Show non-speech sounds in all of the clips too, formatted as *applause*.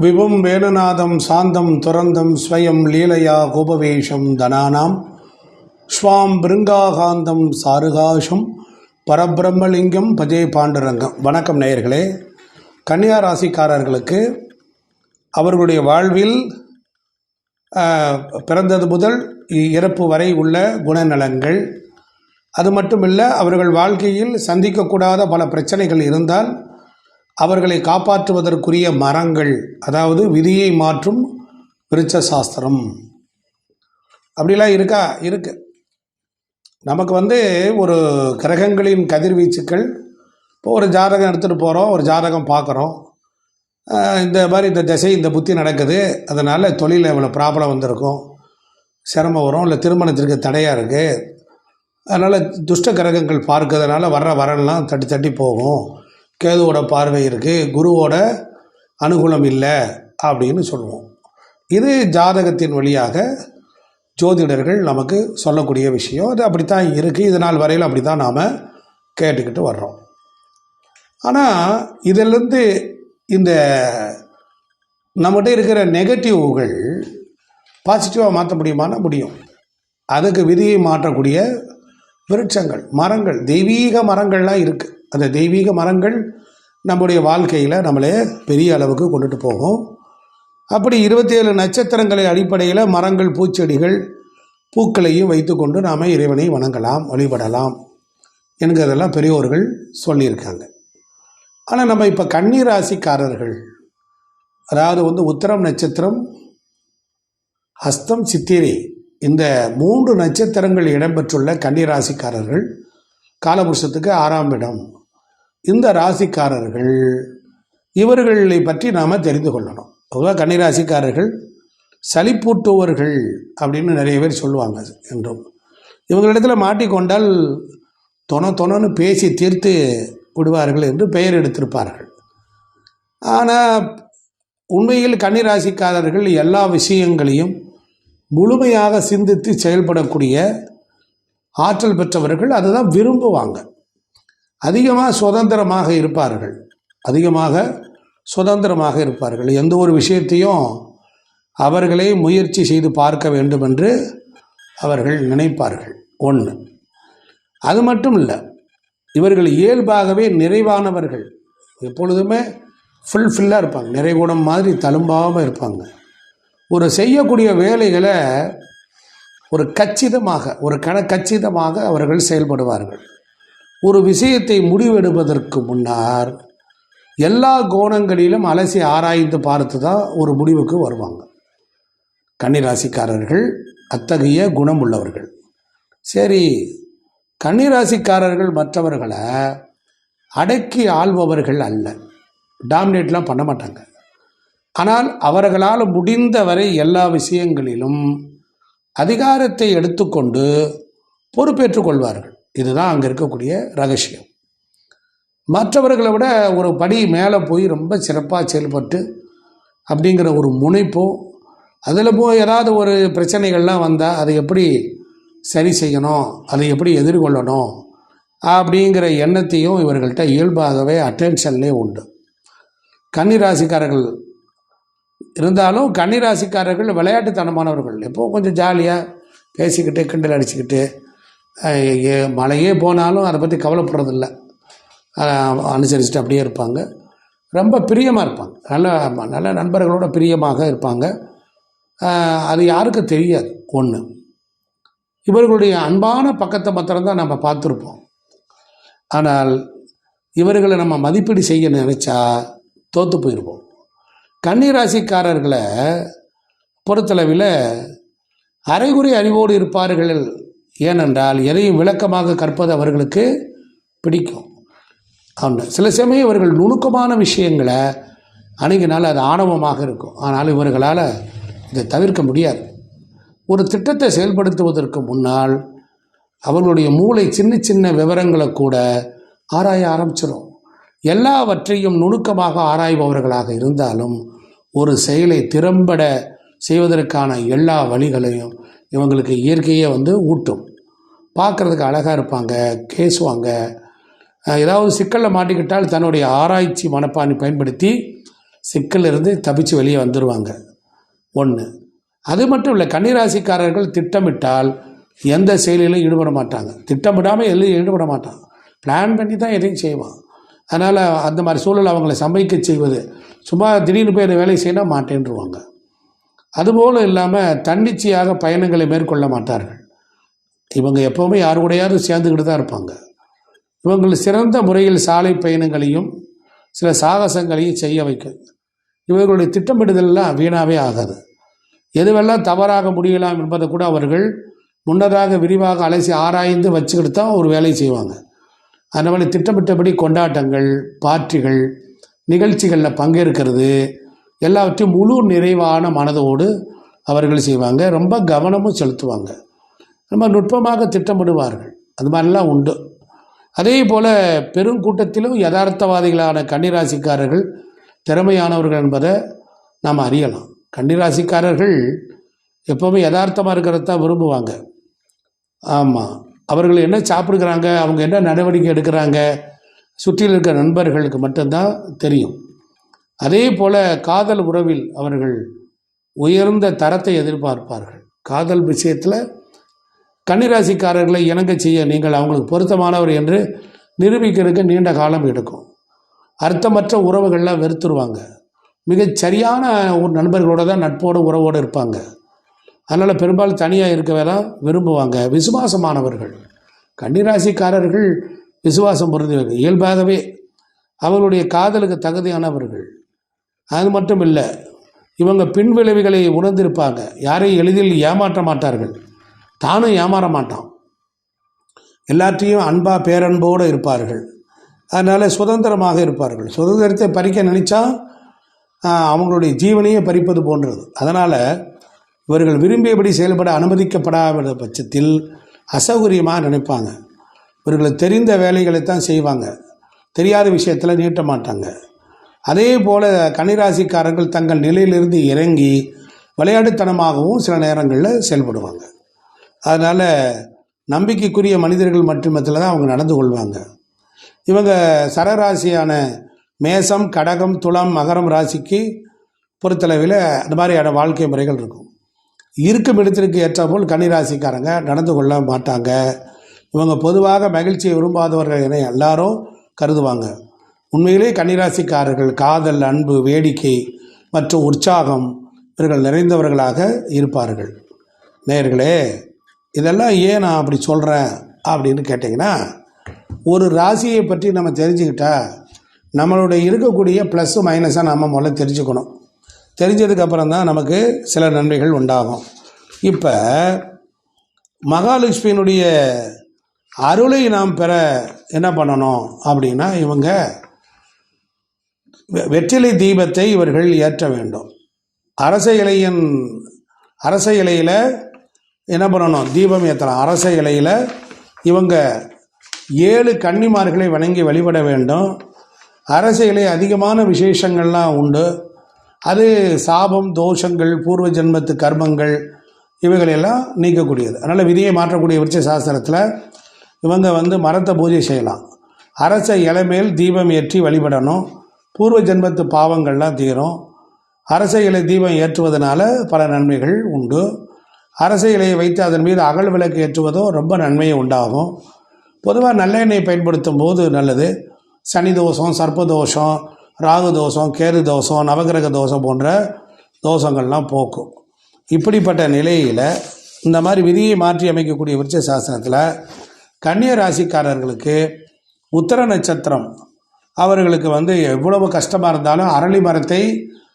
விபும் வேணுநாதம் சாந்தம் துரந்தம் ஸ்வயம் லீலையா கோபவேஷம் தனானாம். ஸ்வாம் பிருங்காகாந்தம் சாருகாஷம். பரபிரம்மலிங்கம் பஜே பாண்டுரங்கம். வணக்கம் நேயர்களே. கன்னியா ராசிக்காரர்களுக்கு அவர்களுடைய வாழ்வில் பிறந்தது முதல் இ- இறப்பு வரை உள்ள குணநலங்கள் அது மட்டுமில்ல அவர்கள் வாழ்க்கையில் சந்திக்கக்கூடாத பல பிரச்சனைகள் இருந்தால் அவர்களை காப்பாற்றுவதற்குரிய மரங்கள் அதாவது விதியை மாற்றும் விருட்ச சாஸ்திரம் அப்படிலாம் இருக்கா? இருக்கு. நமக்கு வந்து ஒரு கிரகங்களின் கதிர்வீச்சுக்கள் இப்போ ஒரு ஜாதகம் எடுத்துகிட்டு போகிறோம் ஒரு ஜாதகம் பார்க்குறோம். இந்த மாதிரி இந்த திசை இந்த புத்தி நடக்குது. அதனால் தொழிலில் இவ்வளோ ப்ராப்ளம் வந்திருக்கும். சிரமம் வரும் இல்லை திருமணத்திற்கு தடையாக இருக்குது அதனால் துஷ்ட கிரகங்கள் பார்க்கறதுனால வர்ற வரன்லாம் தட்டி தட்டி போகும். கேதுவோட பார்வை இருக்குது குருவோட அனுகூலம் இல்லை அப்படின்னு சொல்லுவோம். இது ஜாதகத்தின் வழியாக ஜோதிடர்கள் நமக்கு சொல்லக்கூடிய விஷயம். அது அப்படித்தான் இருக்குது இது நாள் வரையில் அப்படி தான் நாம் கேட்டுக்கிட்டு வர்றோம். ஆனால் இதிலிருந்து இந்த நம்மகிட்ட இருக்கிற நெகட்டிவ்கள் பாசிட்டிவாக மாற்ற முடியுமானா முடியும். அதுக்கு விதியை மாற்றக்கூடிய விருட்சங்கள் மரங்கள் தெய்வீக மரங்கள்லாம் இருக்குது அந்த தெய்வீக மரங்கள் நம்முடைய வாழ்க்கையில் நம்மளே பெரிய அளவுக்கு கொண்டுட்டு போகும். அப்படி இருபத்தேழு நட்சத்திரங்களை அடிப்படையில் மரங்கள் பூச்செடிகள் பூக்களையும் வைத்துக்கொண்டு நாம் இறைவனை வணங்கலாம் வழிபடலாம் என்கிறதெல்லாம் பெரியோர்கள் சொல்லியிருக்காங்க. ஆனால் நம்ம இப்போ கன்னி ராசிக்காரர்கள் அதாவது வந்து உத்தரம் நட்சத்திரம் ஹஸ்தம் சித்திரை இந்த மூன்று நட்சத்திரங்கள் இடம்பெற்றுள்ள கன்னி ராசிக்காரர்கள் காலபுருஷத்துக்கு ஆறாம் இடம். இந்த ராசிக்காரர்கள் இவர்களை பற்றி நாம் தெரிந்து கொள்ளணும். பொதுவாக கன்னி ராசிக்காரர்கள் சலிப்பூட்டுவர்கள் அப்படின்னு நிறைய பேர் சொல்லுவாங்க என்றும். இவங்களிடத்தில் மாட்டிக்கொண்டால் தொண தொணன்னு பேசி தீர்த்து விடுவார்கள் என்று பெயர் எடுத்திருப்பார்கள். ஆனால் உண்மையில் கன்னிராசிக்காரர்கள் எல்லா விஷயங்களையும் முழுமையாக சிந்தித்து செயல்படக்கூடிய ஆற்றல் பெற்றவர்கள் அதை தான் விரும்புவாங்க. அதிகமாக சுதந்திரமாக இருப்பார்கள். அதிகமாக சுதந்திரமாக இருப்பார்கள். எந்த ஒரு விஷயத்தையும் அவர்களே முயற்சி செய்து பார்க்க வேண்டும் என்று அவர்கள் நினைப்பார்கள். ஒன்று அது மட்டும் இல்லை இவர்கள் இயல்பாகவே நிறைவானவர்கள். எப்பொழுதுமே ஃபுல்ஃபில்லாக இருப்பாங்க. நிறைகுணம் மாதிரி தழும்பாமல் இருப்பாங்க. ஒரு செய்யக்கூடிய வேலைகளை ஒரு கச்சிதமாக ஒரு கண கச்சிதமாக அவர்கள் செயல்படுவார்கள். ஒரு விஷயத்தை முடிவெடுப்பதற்கு முன்னர் எல்லா கோணங்களிலும் அலசி ஆராய்ந்து பார்த்து தான் ஒரு முடிவுக்கு வருவாங்க. கன்னிராசிக்காரர்கள் அத்தகைய குணம் உள்ளவர்கள். சரி கன்னிராசிக்காரர்கள் மற்றவர்களை அடக்கி ஆள்பவர்கள் அல்ல. டாமினேட்லாம் பண்ண மாட்டாங்க. ஆனால் அவர்களால் முடிந்தவரை எல்லா விஷயங்களிலும் அதிகாரத்தை எடுத்துக்கொண்டு பொறுப்பேற்றுக் கொள்வார்கள். இதுதான் அங்கே இருக்கக்கூடிய ரகசியம். மற்றவர்களை விட ஒரு படி மேலே போய் ரொம்ப சிறப்பாக செயல்பட்டு அப்படிங்கிற ஒரு முனைப்பும் அதில் போய் ஏதாவது ஒரு பிரச்சனைகள்லாம் வந்தால் அதை எப்படி சரி செய்யணும் அதை எப்படி எதிர்கொள்ளணும் அப்படிங்கிற எண்ணத்தையும் இவர்கள்ட்ட இயல்பாகவே அட்டென்ஷன்லேயே உண்டு. கன்னிராசிக்காரர்கள் இருந்தாலும் கன்னிராசிக்காரர்கள் விளையாட்டுத்தனமானவர்கள். எப்போ கொஞ்சம் ஜாலியாக பேசிக்கிட்டு கிண்டல் அடிச்சுக்கிட்டு மழையே போனாலும் அதை பற்றி கவலைப்படுறதில்ல. அனுசரிச்சுட்டு அப்படியே இருப்பாங்க. ரொம்ப பிரியமாக இருப்பாங்க. நல்ல நல்ல நண்பர்களோட பிரியமாக இருப்பாங்க. அது யாருக்கும் தெரியாது. ஒன்று இவர்களுடைய அன்பான பக்கத்தை மாத்திரம்தான் நம்ம பார்த்துருப்போம். ஆனால் இவர்களை நம்ம மதிப்பீடு செய்ய நினச்சா தோற்று போயிடுவோம் கன்னிராசிக்காரர்களை பொறுத்தளவில் அரைகுறை அறிவோடு இருப்பார்கள் ஏனென்றால் எதையும் விளக்கமாக கற்பது அவர்களுக்கு பிடிக்கும். ஆனால் சில சமயம் இவர்கள் நுணுக்கமான விஷயங்களை அணுகினால் அது ஆணவமாக இருக்கும். ஆனால் இவர்களால் இதை தவிர்க்க முடியாது. ஒரு திட்டத்தை செயல்படுத்துவதற்கு முன்னால் அவர்களுடைய மூளை சின்ன சின்ன விவரங்களை கூட ஆராய ஆரம்பிச்சிடும் எல்லாவற்றையும் நுணுக்கமாக ஆராய்பவர்களாக இருந்தாலும் ஒரு செயலை திறம்பட செய்வதற்கான எல்லா வழிகளையும் இவங்களுக்கு இயற்கையே வந்து ஊட்டும். பார்க்குறதுக்கு அழகாக இருப்பாங்க பேசுவாங்க ஏதாவது சிக்கலில் மாட்டிக்கிட்டால் தன்னுடைய ஆராய்ச்சி மனப்பான்மை பயன்படுத்தி சிக்கலிருந்து தப்பிச்சு வெளியே வந்துடுவாங்க ஒன்று அது மட்டும் இல்லை கன்னிராசிக்காரர்கள் திட்டமிட்டால் எந்த செயலிலும் ஈடுபட மாட்டாங்க. திட்டமிடாமல் எதுலையும் ஈடுபட மாட்டான். பிளான் பண்ணி தான் எதையும் செய்வான். அதனால் அந்த மாதிரி சூழல் அவங்களை சமைக்க செய்வது சும்மா திடீர்னு போய் இந்த வேலையை செய்யணும் மாட்டேன்ருவாங்க. அதுபோல் இல்லாமல் தன்னிச்சையாக பயணங்களை மேற்கொள்ள மாட்டார்கள். இவங்க எப்போவுமே யார் கூடையாவது சேர்ந்துக்கிட்டு தான் இருப்பாங்க. இவங்கள் சிறந்த முறையில் சாலை பயணங்களையும் சில சாகசங்களையும் செய்ய வைக்கும் இவர்களுடைய திட்டமிடுதலெல்லாம் வீணாகவே ஆகாது. எதுவெல்லாம் தவறாக முடியலாம் என்பதை கூட அவர்கள் முன்னதாக விரிவாக அலசி ஆராய்ந்து வச்சுக்கிட்டு தான் ஒரு வேலையை செய்வாங்க. அந்த மாதிரி திட்டமிட்டபடி கொண்டாட்டங்கள் பார்ட்டிகள் நிகழ்ச்சிகளில் பங்கேற்கிறது. எல்லாவற்றையும் முழு நிறைவான மனதோடு அவர்கள் செய்வாங்க. ரொம்ப கவனமும் செலுத்துவாங்க. ரொம்ப நுட்பமாக திட்டமிடுவார்கள். அது மாதிரிலாம் உண்டு. அதே போல் பெருங்கூட்டத்திலும் யதார்த்தவாதிகளான கன்னிராசிக்காரர்கள் திறமையானவர்கள் என்பதை நாம் அறியலாம். கன்னிராசிக்காரர்கள் எப்போவுமே யதார்த்தமாக இருக்கிறதான் விரும்புவாங்க. ஆமாம் அவர்கள் என்ன சாப்பிடுக்கிறாங்க அவங்க என்ன நடவடிக்கை எடுக்கிறாங்க? சுற்றியில் இருக்கிற நண்பர்களுக்கு மட்டும்தான் தெரியும். அதே போல் காதல் உறவில் அவர்கள் உயர்ந்த தரத்தை எதிர்பார்ப்பார்கள். காதல் விஷயத்தில் கன்னிராசிக்காரர்களை இணங்க செய்ய நீங்கள் அவங்களுக்கு பொருத்தமானவர் என்று நிரூபிக்கிறதுக்கு நீண்ட காலம் எடுக்கும். அர்த்தமற்ற உறவுகள்லாம் வெறுத்துருவாங்க. மிகச் சரியான ஒரு நண்பர்களோட தான் நட்போடு உறவோடு இருப்பாங்க. அதனால் பெரும்பாலும் தனியாக இருக்கவே தான் விரும்புவாங்க. விசுவாசமானவர்கள். கன்னிராசிக்காரர்கள் விசுவாசம் பொருந்தியவர்கள் இயல்பாகவே அவர்களுடைய காதலுக்கு தகுதியானவர்கள். அது மட்டும் இல்லை இவங்க பின்விளைவுகளை உணர்ந்திருப்பாங்க. யாரையும் எளிதில் ஏமாற்ற மாட்டார்கள்? தானும் ஏமாற மாட்டான். எல்லாத்தையும் அன்பா பேரன்போடு இருப்பார்கள். அதனால் சுதந்திரமாக இருப்பார்கள். சுதந்திரத்தை பறிக்க நினைச்சா அவங்களுடைய ஜீவனையே பறிப்பது போன்றது. அதனால் இவர்கள் விரும்பியபடி செயல்பட அனுமதிக்கப்படாத பட்சத்தில் அசௌகரியமாக நினைப்பாங்க. இவர்களுக்கு தெரிந்த வேலைகளை தான் செய்வாங்க. தெரியாத விஷயத்தில் நீட்ட மாட்டாங்க. அதே போல் கனிராசிக்காரர்கள் தங்கள் நிலையிலிருந்து இறங்கி விளையாட்டுத்தனமாகவும் சில நேரங்களில் செயல்படுவாங்க. அதனால் நம்பிக்கைக்குரிய மனிதர்கள் மட்டுமத்தில் தான் அவங்க நடந்து கொள்வாங்க. இவங்க சரராசியான மேசம் கடகம் துளம் மகரம் ராசிக்கு பொறுத்தளவில் அந்த மாதிரியான வாழ்க்கை முறைகள் இருக்கும். இருக்கும் இடத்திற்கு ஏற்றபோல் கன்னிராசிக்காரங்க நடந்து கொள்ள மாட்டாங்க. இவங்க பொதுவாக மகிழ்ச்சியை விரும்பாதவர்கள் என எல்லாரும் கருதுவாங்க. உண்மையிலே கன்னிராசிக்காரர்கள் காதல் அன்பு வேடிக்கை மற்றும் உற்சாகம் இவர்கள் நிறைந்தவர்களாக இருப்பார்கள். நேர்களே இதெல்லாம் ஏன் நான் அப்படி சொல்கிறேன் அப்படின்னு கேட்டிங்கன்னா ஒரு ராசியை பற்றி நம்ம தெரிஞ்சுக்கிட்டா நம்மளுடைய இருக்கக்கூடிய ப்ளஸ்ஸு மைனஸாக நம்ம முதல்ல தெரிஞ்சுக்கணும். தெரிஞ்சதுக்கப்புறம் தான் நமக்கு சில நன்மைகள் உண்டாகும். இப்போ மகாலட்சுமியினுடைய அருளை நாம் பெற என்ன பண்ணணும் அப்படின்னா இவங்க வெ- வெற்றிலை தீபத்தை இவர்கள் ஏற்ற வேண்டும். அரச இலையின் அரச இலையில் என்ன பண்ணணும்? தீபம் ஏற்றலாம் அரச இலையில் இவங்க ஏழு கன்னிமார்களை வணங்கி வழிபட வேண்டும். அரச இலை அதிகமான விசேஷங்கள்லாம் உண்டு. அது சாபம் தோஷங்கள் பூர்வ ஜென்மத்து கர்மங்கள் இவைகளெல்லாம் நீக்கக்கூடியது. அதனால் விதியை மாற்றக்கூடிய விருட்ச சாஸ்திரத்தில் இவங்க வந்து மரத்தை பூஜை செய்யலாம். அரச இலை மேல் தீபம் ஏற்றி வழிபடணும். பூர்வ ஜென்மத்து பாவங்கள்லாம் தீரும். அரச இலை தீபம் ஏற்றுவதனால பல நன்மைகள் உண்டு. அரச இலையை வைத்து அதன் மீது அகல் விளக்கு ஏற்றுவதும் ரொம்ப நன்மை உண்டாகும். பொதுவாக நல்லெண்ணெய் பயன்படுத்தும் போது நல்லது. சனி தோஷம் சர்ப்ப தோஷம் ராகு தோஷம் கேது தோஷம் நவகிரக தோஷம் போன்ற தோஷங்கள்லாம் போக்கும். இப்படிப்பட்ட நிலையில் இந்த மாதிரி விதியை மாற்றி அமைக்கக்கூடிய விருட்ச சாஸ்திரத்தில் கன்னிய ராசிக்காரர்களுக்கு உத்தர நட்சத்திரம். அவர்களுக்கு வந்து எவ்வளவு கஷ்டமாக இருந்தாலும் அரளி மரத்தை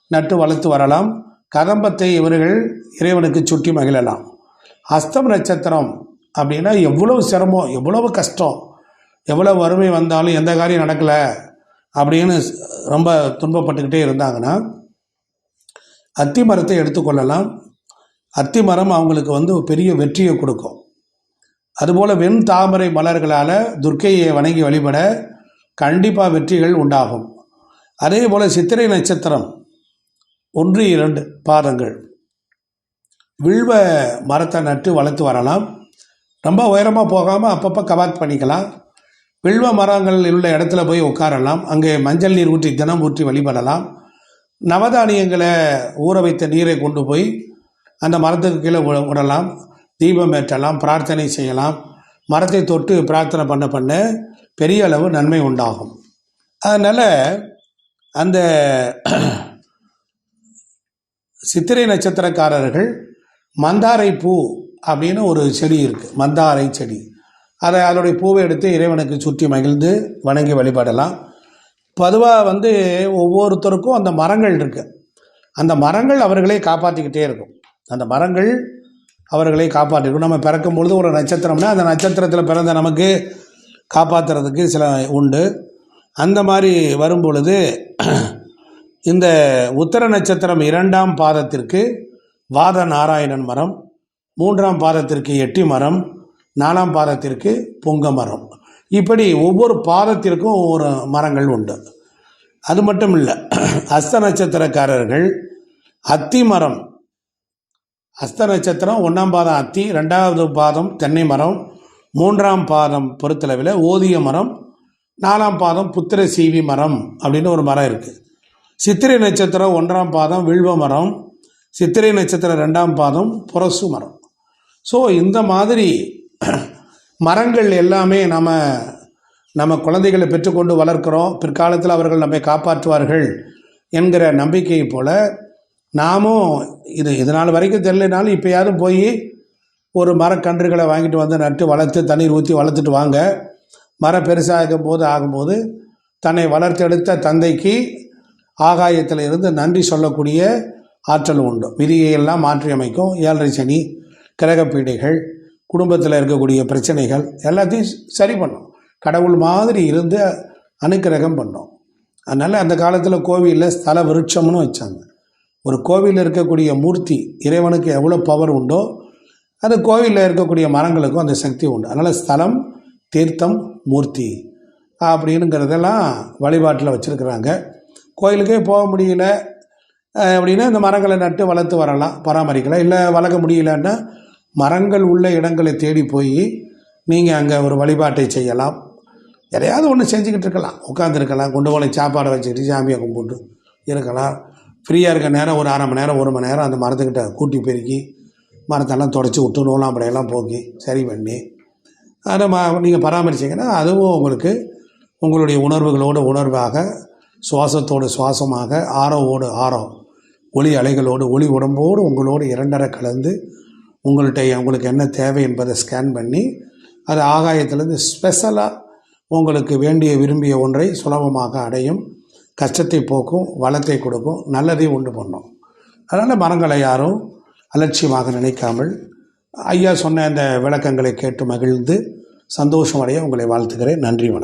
நட்டு வளர்த்து வரலாம். கதம்பத்தை இவர்கள் இறைவனுக்கு சுற்றி மகிழலாம். அஸ்தம் நட்சத்திரம் அப்படின்னா எவ்வளவு சிரமம் எவ்வளவு கஷ்டம் எவ்வளோ வறுமை வந்தாலும் எந்த காரியம் நடக்கலை அப்படின்னு ரொம்ப துன்பப்பட்டுக்கிட்டே இருந்தாங்கன்னா அத்தி மரத்தை எடுத்துக்கொள்ளலாம். அத்தி மரம் அவங்களுக்கு வந்து பெரிய வெற்றியை கொடுக்கும். அதுபோல் வெண் தாமரை மலர்களால் துர்க்கையை வணங்கி வழிபட கண்டிப்பாக வெற்றிகள் உண்டாகும். அதே போல் சித்திரை நட்சத்திரம் ஒன்று இரண்டு பாதங்கள். வில்வ மரத்தை நட்டு வளர்த்து வரலாம். ரொம்ப உயரமாக போகாமல் அப்பப்போ கவாத் பண்ணிக்கலாம். வில்வ மரங்கள் உள்ள இடத்துல போய் உட்காரலாம். அங்கே மஞ்சள் நீர் ஊற்றி தினம் ஊற்றி வழிபடலாம். நவதானியங்களை ஊற வைத்த நீரை கொண்டு போய் அந்த மரத்துக்கு கீழே விட- விடலாம் தீபம் ஏற்றலாம் பிரார்த்தனை செய்யலாம். மரத்தை தொட்டு பிரார்த்தனை பண்ண பண்ண பெரிய அளவு நன்மை உண்டாகும். அதனால் அந்த சித்திரை நட்சத்திரக்காரர்கள் மந்தாரை பூ அப்படின்னு ஒரு செடி இருக்குது மந்தாரை செடி. அதை அதனுடைய பூவை எடுத்து இறைவனுக்கு சுற்றி மகிழ்ந்து வணங்கி வழிபடலாம். பொதுவாக வந்து ஒவ்வொருத்தருக்கும் அந்த மரங்கள் இருக்குது அந்த மரங்கள் அவர்களே காப்பாற்றிக்கிட்டே இருக்கும். அந்த மரங்கள் அவர்களை காப்பாற்றிருக்கும். நம்ம பிறக்கும் பொழுது ஒரு நட்சத்திரம்னா அந்த நட்சத்திரத்தில் பிறந்த நமக்கு காப்பாற்றுறதுக்கு சில உண்டு. அந்த மாதிரி வரும் பொழுது இந்த உத்தர நட்சத்திரம் இரண்டாம் பாதத்திற்கு வாத நாராயணன் மரம் மூன்றாம் பாதத்திற்கு எட்டி மரம் நாலாம் பாதத்திற்கு பொங்க மரம். இப்படி ஒவ்வொரு பாதத்திற்கும் ஒவ்வொரு மரங்கள் உண்டு. அது மட்டும் இல்லை அஸ்த நட்சத்திரக்காரர்கள் அத்தி மரம் அஸ்த நட்சத்திரம் ஒன்றாம் பாதம் அத்தி ரெண்டாவது பாதம் தென்னை மரம் மூன்றாம் பாதம் பொறுத்தளவில் ஓதிய மரம் நாலாம் பாதம் புத்திர சீவி மரம் அப்படின்னு ஒரு மரம் இருக்குது சித்திரை நட்சத்திரம் ஒன்றாம் பாதம் வில்வ மரம் சித்திரை நட்சத்திரம் ரெண்டாம் பாதம் புரசு மரம். ஸோ இந்த மாதிரி *clears throat* மரங்கள் எல்லாமே நம்ம நம்ம குழந்தைகளை பெற்றுக்கொண்டு வளர்க்குறோம். பிற்காலத்தில் அவர்கள் நம்மை காப்பாற்றுவார்கள் என்கிற நம்பிக்கையை போல் நாமும் இது இது நாள் வரைக்கும் தெரியலனாலும் இப்போயாவது போய் ஒரு மரக்கன்றுகளை வாங்கிட்டு வந்து நட்டு வளர்த்து தண்ணீர் ஊற்றி வளர்த்துட்டு வாங்க. மரம் பெருசாகும் போது ஆகும்போது தன்னை வளர்த்தெடுத்த தந்தைக்கு ஆகாயத்தில் இருந்து நன்றி சொல்லக்கூடிய ஆற்றல் உண்டு. விதியை எல்லாம் மாற்றி அமைக்கும் ஏழரை சனி கிரகப்பீடைகள் குடும்பத்தில் இருக்கக்கூடிய பிரச்சனைகள் எல்லாத்தையும் சரி பண்ணும். கடவுள் மாதிரி இருந்து அனுக்கிரகம் பண்ணோம். அதனால் அந்த காலத்தில் கோவிலில் ஸ்தல விருட்சம்னு வச்சாங்க. ஒரு கோவிலில் இருக்கக்கூடிய மூர்த்தி இறைவனுக்கு எவ்வளோ பவர் உண்டோ அது கோவிலில் இருக்கக்கூடிய மரங்களுக்கும் அந்த சக்தி உண்டு. அதனால் ஸ்தலம் தீர்த்தம் மூர்த்தி அப்படின்னுங்கிறதெல்லாம் வழிபாட்டில் வச்சுருக்குறாங்க. கோயிலுக்கே போக முடியல அப்படின்னா இந்த மரங்களை நட்டு வளர்த்து வரலாம் பராமரிக்கலாம். இல்லை வளர்க்க முடியலன்னா மரங்கள் உள்ள இடங்களை தேடி போய் நீங்கள் அங்கே ஒரு வழிபாட்டை செய்யலாம். எதையாவது ஒன்று செஞ்சுக்கிட்டு இருக்கலாம். உட்காந்துருக்கலாம் கொண்டு போன சாப்பாடை வச்சுக்கிட்டு சாமியை கும்பிட்டு இருக்கலாம். ஃப்ரீயாக இருக்க நேரம் ஒரு அரை மணி நேரம் ஒரு மணி நேரம் அந்த மரத்துக்கிட்ட கூட்டி பெருக்கி மரத்தெல்லாம் தொடச்சி விட்டு நூலாம்படையெல்லாம் போக்கி சரி பண்ணி அதை ம நீங்கள் பராமரிச்சிங்கன்னா அதுவும் உங்களுக்கு உங்களுடைய உணர்வுகளோடு உணர்வாக சுவாசத்தோடு சுவாசமாக ஆரோவோடு ஆரோ ஒளி அலைகளோடு ஒளி உடம்போடு உங்களோடு இரண்டரை கலந்து உங்கள்கிட்ட உங்களுக்கு என்ன தேவை என்பதை ஸ்கேன் பண்ணி அது ஆகாயத்திலேருந்து ஸ்பெஷலாக உங்களுக்கு வேண்டிய விரும்பிய ஒன்றை சுலபமாக அடையும். கஷ்டத்தை போக்கும் வளத்தை கொடுக்கும் நல்லதை உண்டு பண்ணும். அதனால் மரங்களை யாரும் அலட்சியமாக நினைக்காமல் ஐயா சொன்ன அந்த விளக்கங்களை கேட்டு மகிழ்ந்து சந்தோஷமடைய உங்களை வாழ்த்துக்கிறேன் நன்றி வணக்கம்.